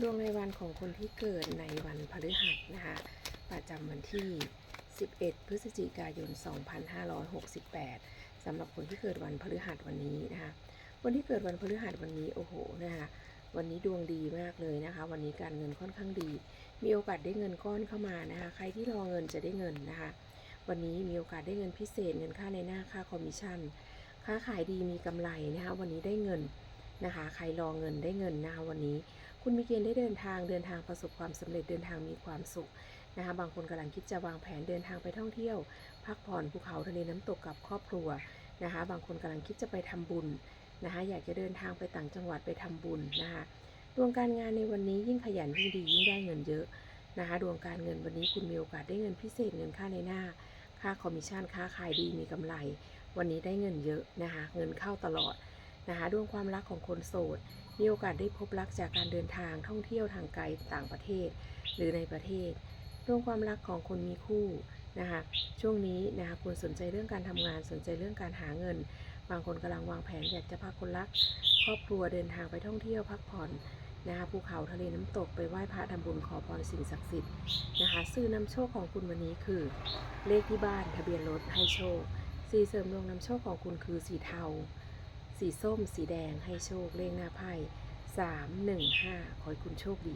ดวงในวันของคนที่เกิดในวันพฤหัสนะคะประจำวันที่ 11 พฤศจิกายน 2568สำหรับคนที่เกิดวันพฤหัสวันนี้นะคะคนที่เกิดวันพฤหัสวันนี้โอ้โหนะคะวันนี้ดวงดีมากเลยนะคะ วันนี้การเงินค่อนข้างดี มีโอกาสได้เงินก้อนเข้ามานะคะ ใครที่รอเงินจะได้เงินนะคะ วันนี้มีโอกาสได้เงินพิเศษเงินค่าในหน้าค่าคอมมิชชั่น ค้าขายดีมีกำไรนะคะ วันนี้ได้เงินนะคะ ใครรอเงินได้เงินนะคะวันนี้ คุณมีเกณฑ์ได้เดินทางเดินทางประสบความสำเร็จเดินทางมีความสุขนะคะบางคนกำลังคิดจะวางแผนเดินทางไปท่องเที่ยว พักผ่อนภูเขาทะเลน้ำตกกับครอบครัวนะคะบางคนกำลังคิดจะไปทำบุญนะคะอยากจะเดินทางไปต่างจังหวัดไปทำบุญนะคะดวงการงานในวันนี้ยิ่งขยันยิ่งดียิ่งได้เงินเยอะนะคะดวงการเงินวันนี้คุณมีโอกาสได้เงินพิเศษเงินค่าในหน้า ค่าคอมมิชชั่นค้าขายดีมีกำไร วันนี้ได้เงินเยอะนะคะเงินเข้าตลอด นะคะดวงความรักของคนโสด มีโอกาสได้พบรักจากการเดินทางท่องเที่ยวทางไกลต่างประเทศ หรือในประเทศดวงความรักของคนมีคู่นะคะช่วงนี้นะคะคุณสนใจเรื่องการทำงานสนใจเรื่องการหาเงิน บางคนกำลังวางแผนอยากจะพาคนรัก ครอบครัวเดินทางไปท่องเที่ยวพักผ่อนนะคะภูเขาทะเลน้ำตกไปไหว้พระทำบุญขอพรสิ่งศักดิ์สิทธิ์นะคะซื้อนำโชคของคุณวันนี้คือ เลขที่บ้านทะเบียนรถให้โชค สีเสริมดวงนำโชคของคุณคือสีเทา สีส้ม สีแดงให้โชคเลขหน้าไพ่สามหนึ่งห้าขอให้คุณโชคดี